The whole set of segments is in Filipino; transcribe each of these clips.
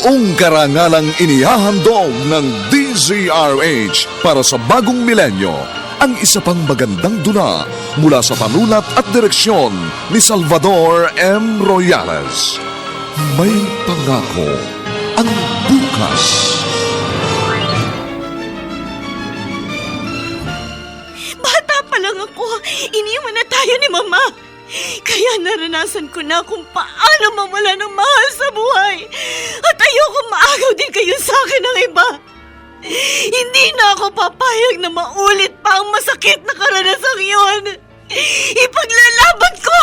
Buong karangalang inihahandog ng DZRH para sa bagong milenyo ang isa pang magandang dula mula sa panulat at direksyon ni Salvador M. Royales. May pangako ang bukas. Bata pa lang ako, iniwan na tayo ni Mama. Kaya naranasan ko na kung paano mawala ng mahal sa buhay. At ayoko maagaw din kayo sa akin ng iba. Hindi na ako papayag na maulit pa ang masakit na karanasang yun. Ipaglalaban ko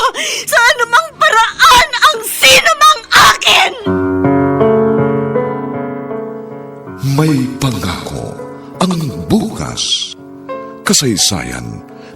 sa anumang paraan ang sino mang akin! May pangako ang bukas. Kasaysayan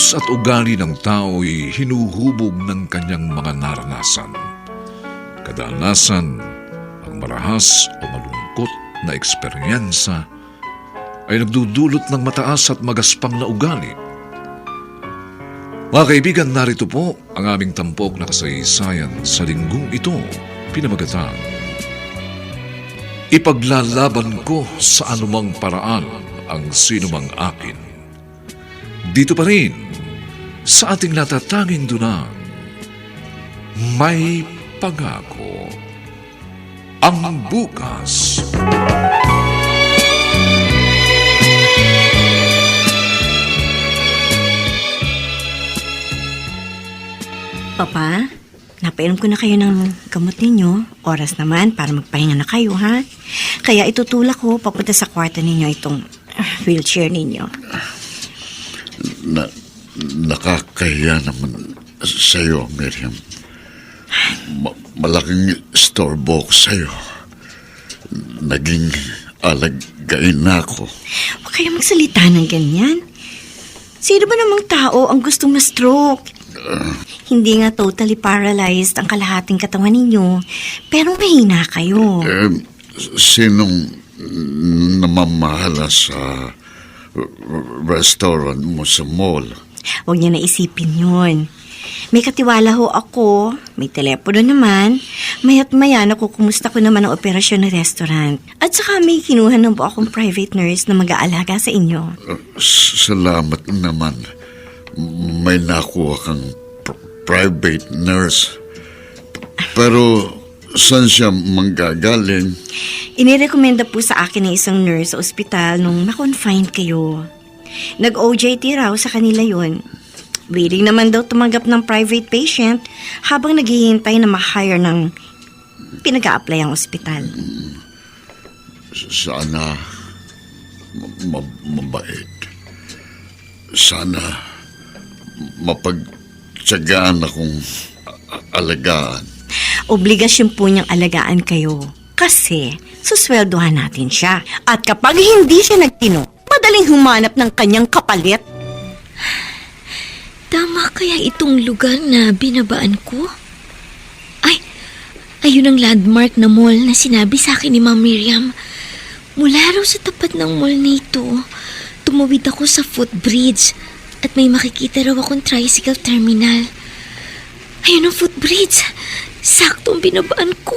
kilos at ugali ng tao'y hinuhubog ng kanyang mga naranasan. Kadalasan, ang marahas o malungkot na eksperyensa ay nagdudulot ng mataas at magaspang na ugali. Mga kaibigan, narito po ang aming tampok na kasaysayan sa linggong ito, pinamagatang. Ipaglalaban ko sa anumang paraan ang sinumang akin. Dito pa rin, sa ating natatanging dunang, may pangako. Ang bukas. Papa, napainom ko na kayo ng gamot ninyo. Oras naman para magpahinga na kayo, ha? Kaya itutulak ko papunta sa kwarto ninyo itong ah, wheelchair ninyo. na nakakahiya naman sa'yo, Miriam. Ma- malaking store box sa'yo. Naging alagain na ako. Huwag kayo magsalita ng ganyan. Sino ba namang tao ang gustong ma-stroke? Hindi nga totally paralyzed ang kalahating katawan ninyo, pero mahina kayo. Eh, sinong namamahala sa restaurant mo sa mall? Huwag niyo na isipin yun. May katiwala ho ako, may telepono naman, mayat maya nakukumusta ko naman ang operasyon ng restaurant. At saka may kinuha na po akong private nurse na mag-aalaga sa inyo. Uh, Salamat naman. May nakuha kang pr- private nurse. Pero saan siya manggagaling? Inirekomenda po sa akin ng isang nurse sa ospital nung na-confine kayo. Nag-OJT raw sa kanila yun. Willing naman daw tumanggap ng private patient habang naghihintay na ma-hire ng pinag apply ang ospital. Sana ma- ma- mabait. Sana mapagtsagaan akong alagaan. Obligasyon po niyang alagaan kayo kasi susweldohan natin siya. At kapag hindi siya nagtino, madaling humanap ng kanyang kapalit. Tama kaya itong lugar na binabaan ko? Ay, ayun ang landmark na mall na sinabi sa akin ni Ma'am Miriam. Mula raw sa tapat ng mall na ito, tumawid ako sa footbridge at may makikita raw akong tricycle terminal. Ayun ang footbridge. Sakto ang binabaan ko.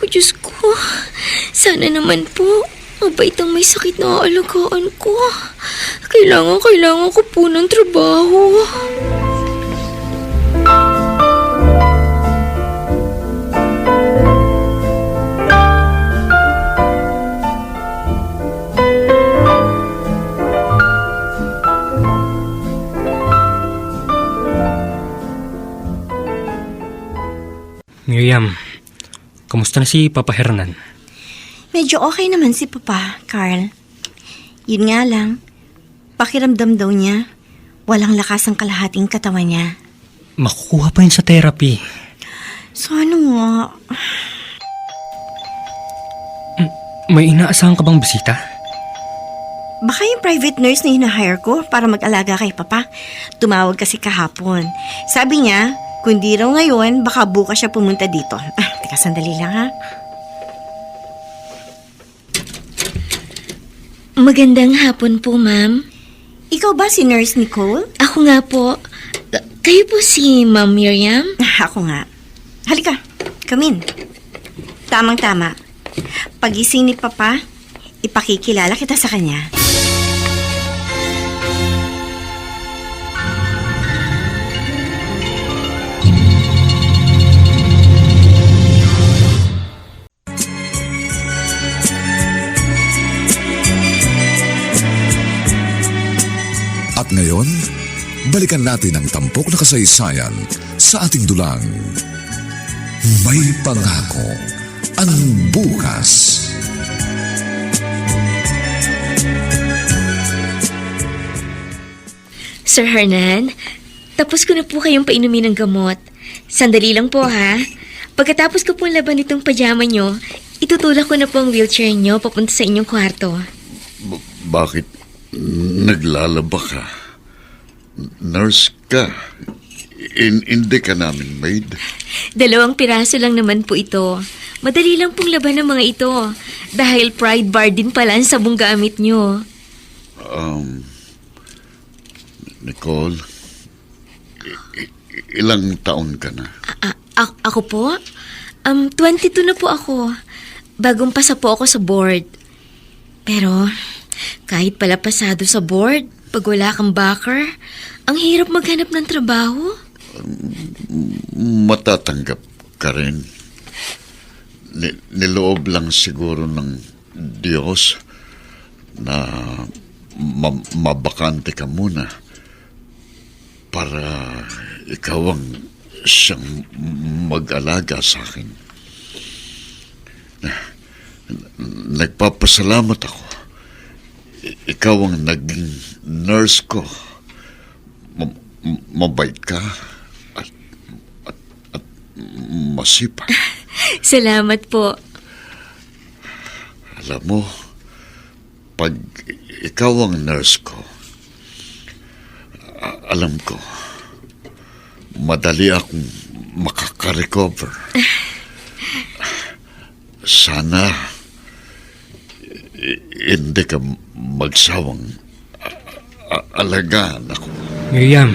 O Diyos ko. Sana naman po. Mabait ang may sakit na aalagaan ko. Kailangan, kailangan ko po ng trabaho. Miriam, kamusta na si Papa Hernan? Medyo okay naman si Papa, Carl. Yun nga lang, pakiramdam daw niya, walang lakas ang kalahating katawan niya. Makukuha pa yun sa therapy. So ano nga, May inaasahan ka bang bisita? baka yung private nurse na hinahire ko para mag-alaga kay Papa. Tumawag kasi kahapon. Sabi niya, kundi raw ngayon, baka bukas siya pumunta dito. Ah, teka, sandali lang ha. Magandang hapon po, ma'am. Ikaw ba si Nurse Nicole? Ako nga po. Kayo po si Ma'am Miriam? Ah, Ako nga. Halika, come in. Tamang-tama. Pagising ni Papa, ipakikilala kita sa kanya. Ngayon, balikan natin ang tampok na kasaysayan sa ating dulang. May pangako ang bukas. Sir Hernan, tapos ko na po kayong painumin ng gamot. Sandali lang po ha. Pagkatapos ko po laban itong pajama nyo, itutulak ko na po ang wheelchair nyo papunta sa inyong kwarto. B- bakit naglalaba ka? Nurse ka. In, hindi ka namin maid. Dalawang piraso lang naman po ito. Madali lang pong laban ng mga ito. Dahil pride bar din pala ang sabong gamit nyo. Um, Nicole, ilang taon ka na? A- a- ako po? Um, 22 na po ako. Bagong pasa po ako sa board. Pero, kahit pala pasado sa board, pag wala kang backer, ang hirap maghanap ng trabaho. Matatanggap ka rin. Ni- niloob lang siguro ng Diyos na ma- mabakante ka muna para ikaw ang siyang mag-alaga sa akin. Nagpapasalamat ako. Ikaw ang naging nurse ko. M- mabait ka at, at, at masipag. Salamat po. Alam mo, pag ikaw ang nurse ko, alam ko, madali akong makaka-recover. Sana hindi ka magsawang alagaan ako. Miriam,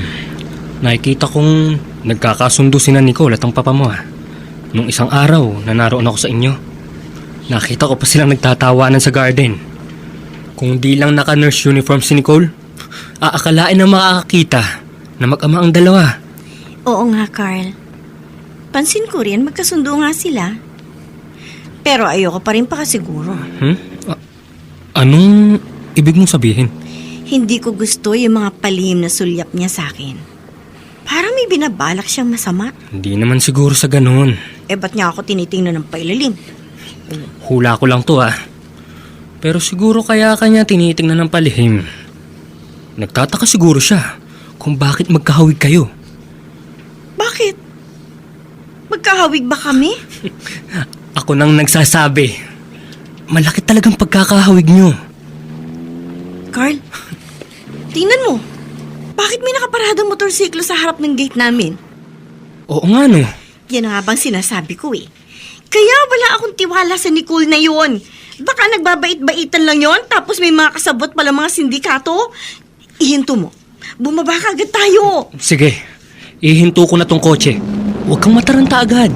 nakikita kong nagkakasundo si na Nicole at ang papa mo ha. Nung isang araw na naroon ako sa inyo, nakita ko pa silang nagtatawanan sa garden. Kung di lang naka-nurse uniform si Nicole, aakalain na makakakita na mag-ama ang dalawa. Oo nga, Carl. Pansin ko rin, magkasundo nga sila. Pero ayoko pa rin pakasiguro. Hmm? Anong ibig mong sabihin? Hindi ko gusto yung mga palihim na sulyap niya sa akin. Parang may binabalak siyang masama. Hindi naman siguro sa ganun. Eh, ba't niya ako tinitingnan ng pailalim? Hula ko lang to ah. Pero siguro kaya kanya tinitingnan ng palihim. Nagtataka siguro siya kung bakit magkahawig kayo. Bakit? Magkahawig ba kami? Ako nang nagsasabi. Malaki talagang pagkakahawig nyo. Carl, tingnan mo. Bakit may nakaparadang motorsiklo sa harap ng gate namin? Oo nga no. Yan nga bang sinasabi ko eh. Kaya wala akong tiwala sa Nicole na yun. Baka nagbabait-baitan lang yon tapos may mga kasabot pala mga sindikato. Ihinto mo. Bumaba ka agad tayo. Sige, ihinto ko na tong kotse. Huwag kang mataranta agad.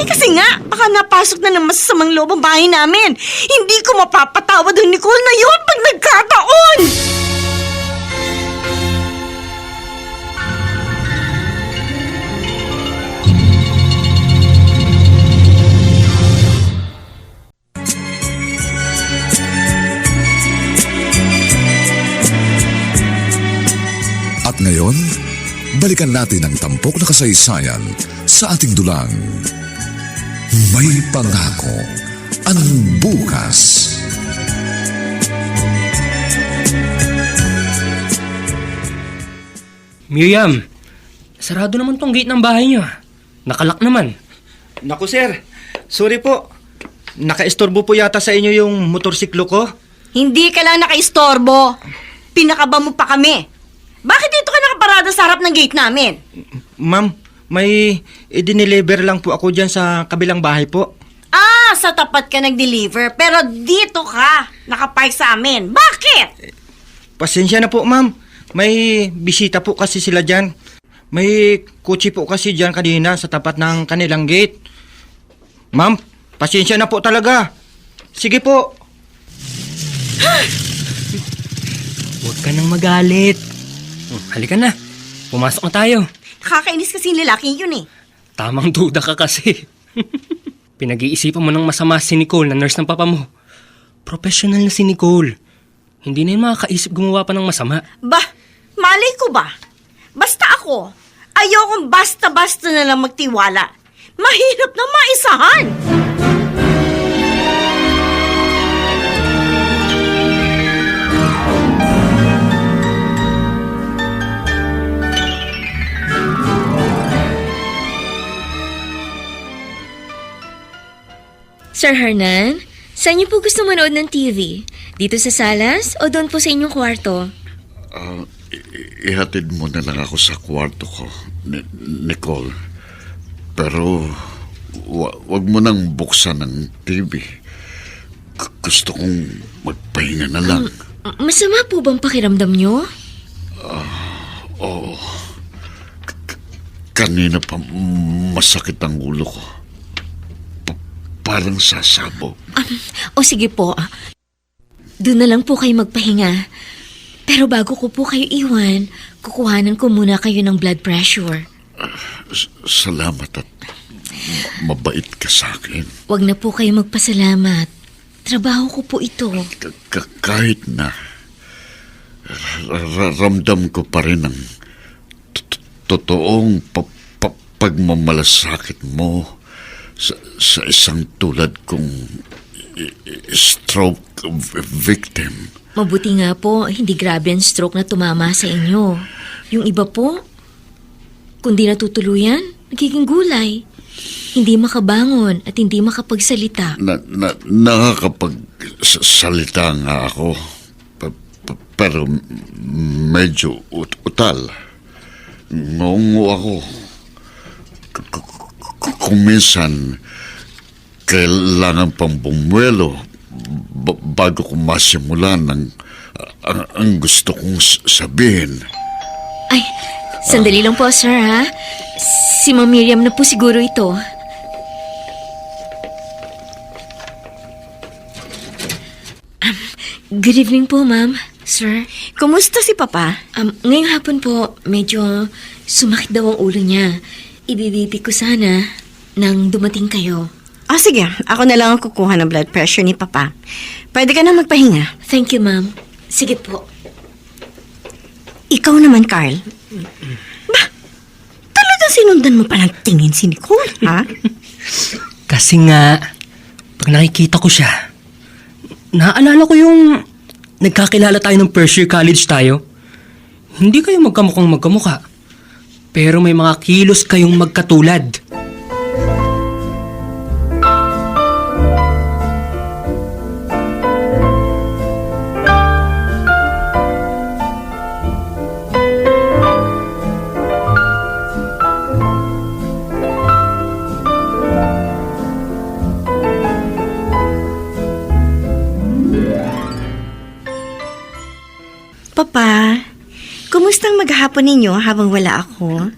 Eh kasi nga, baka napasok na ng masasamang loob ang bahay namin. Hindi ko mapapatawad ang Nicole na yun pag nagkataon! At ngayon, balikan natin ang tampok na kasaysayan sa ating dulang. May pangako ang bukas. Miriam, sarado naman tong gate ng bahay niyo. Nakalak naman. Naku sir, sorry po. Nakaistorbo po yata sa inyo yung motorsiklo ko. Hindi ka lang nakaistorbo. Pinakaba mo pa kami. Bakit dito ka nakaparada sa harap ng gate namin? Ma'am, may i-deliver lang po ako dyan sa kabilang bahay po. Ah, sa tapat ka nag-deliver, pero dito ka, nakapark sa amin. Bakit? Pasensya na po ma'am. May bisita po kasi sila dyan. May kutsi po kasi dyan kanina sa tapat ng kanilang gate. Ma'am, pasensya na po talaga. Sige po. Huwag ka nang magalit. Hmm, Halika na. Pumasok na tayo. Nakakainis kasi yung lalaking yun eh. Tamang duda ka kasi. Pinag-iisipan mo ng masama si Nicole na nurse ng papa mo. Professional na si Nicole. Hindi na yun makakaisip gumawa pa ng masama. Bah, malay ko ba? Basta ako, ayokong basta-basta na lang magtiwala. Mahirap na maisahan. Sir Hernan, saan niyo po gusto manood ng TV? Dito sa salas o doon po sa inyong kwarto? Ah, i- ihatid mo na lang ako sa kwarto ko, Ni- Nicole. Pero wa- wag mo nang buksan ng TV. G- gusto kong magpahinga na lang. M- Masama po bang pakiramdam niyo? Kanina pa masakit ang ulo ko. Pa- parang sasabog. O sige po, ah, doon na lang po kayo magpahinga. Pero bago ko po kayo iwan, kukuhanan ko muna kayo ng blood pressure. S- Salamat at mabait ka sa akin. Huwag na po kayo magpasalamat. Trabaho ko po ito. K- kahit na ra- ra- ramdam ko pa rin ang to- totoong pa- pa- pagmamalasakit mo sa, sa isang tulad kong i- stroke victim. Mabuti nga po, hindi grabe ang stroke na tumama sa inyo. Yung iba po, kundi natutuluyan, nagiging gulay. Hindi makabangon at hindi makapagsalita. Na, na, nakakapagsalita nga ako. Pero medyo ut- utal. Ngungo ako. Kung minsan, kailangan pang bumuelo ba- bago ko masimulan ng ang, ang gusto kong s- sabihin. Ay, sandali lang po, sir, ha? Si Ma'am Miriam na po siguro ito. Um, Good evening po, ma'am. Sir, Kumusta si Papa? um, ngayong hapon po, medyo sumakit daw ang ulo niya. Ibibibi ko sana nang dumating kayo. Ah, sige. Ako na lang ang kukuha ng blood pressure ni Papa. Pwede ka na magpahinga. Thank you, ma'am. Sige po. Ikaw naman, Carl. Ba, talagang sinundan mo pa ng tingin si Nicole, ha? Kasi nga, pag nakikita ko siya, naaalala ko yung nagkakilala tayo ng first year college tayo. Hindi kayo magkamukhang magkamukha. Pero may mga kilos kayong magkatulad. Papa. Kumustang maghapon ninyo habang wala ako?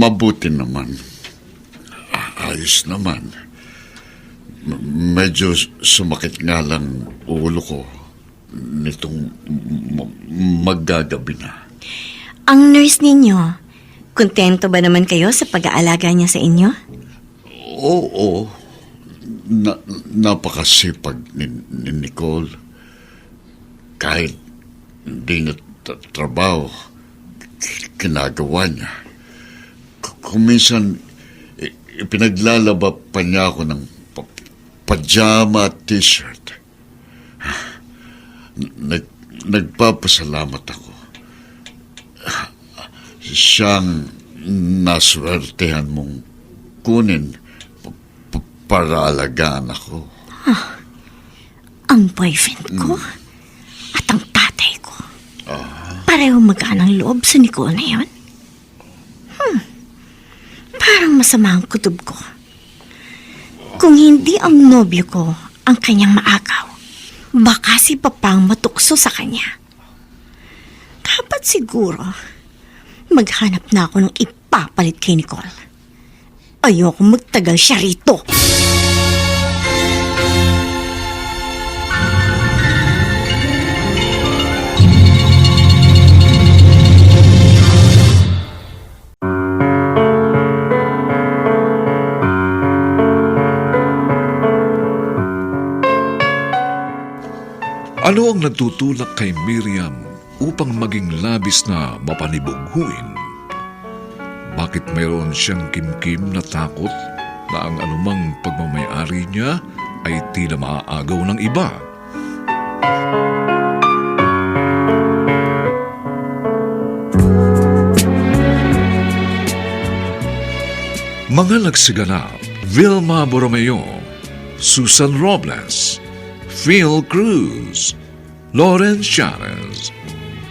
Mabuti naman. Ayos naman. M- medyo sumakit nga lang ulo ko nitong m- maggagabi na. Ang nurse ninyo, kontento ba naman kayo sa pag-aalaga niya sa inyo? Oo. Na, napakasipag ni, ni Nicole. Kahit hindi na tra- trabaho, kinagawa niya. Kung minsan, pa niya ako ng pa- pajama at t-shirt. Nag, nagpapasalamat ako. Siyang naswertehan mong kunin pa- pa- para alagaan ako. Ang boyfriend ko ko. Pareho magaan ang loob sa Nicole na yun. Hmm. Parang masama ang kutob ko. Kung hindi ang nobyo ko ang kanyang maagaw, baka si Papang matukso sa kanya. Dapat siguro, maghanap na ako ng ipapalit kay Nicole. Ayoko magtagal siya rito. Ano ang nagtutulak kay Miriam upang maging labis na mapanibughuin? Bakit mayroon siyang kimkim na takot na ang anumang pagmamayari niya ay tila maaagaw ng iba? Mga nagsiganap, Vilma Borromeo, Susan Robles, Phil Cruz, Lawrence Chavez,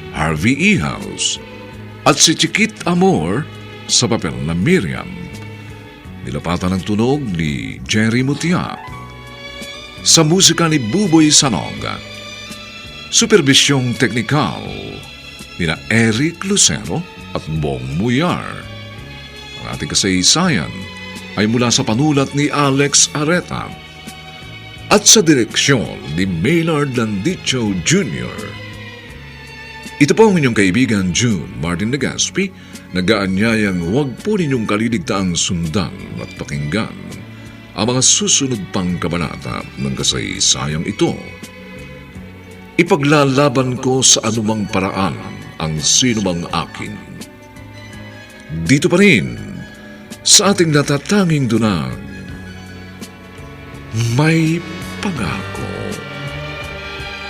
Harvey Ehouse, at si Chiquit Amor sa papel na Miriam. Nilapatan ng tunog ni Jerry Mutia. Sa musika ni Buboy Sanog. Supervisyong teknikal nina Eric Lucero at Bong Muyar. Ang ating kasaysayan ay mula sa panulat ni Alex Areta at sa direksyon ni Maynard Landicho Jr. Ito po ang inyong kaibigan June Martin Legaspi, nagaanyayang huwag po ninyong kaliligtaang sundan at pakinggan ang mga susunod pang kabanata ng kasaysayang ito. Ipaglalaban ko sa anumang paraan ang sinumang akin. Dito pa rin, sa ating natatanging dunang, may pangako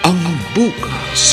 ang bukas.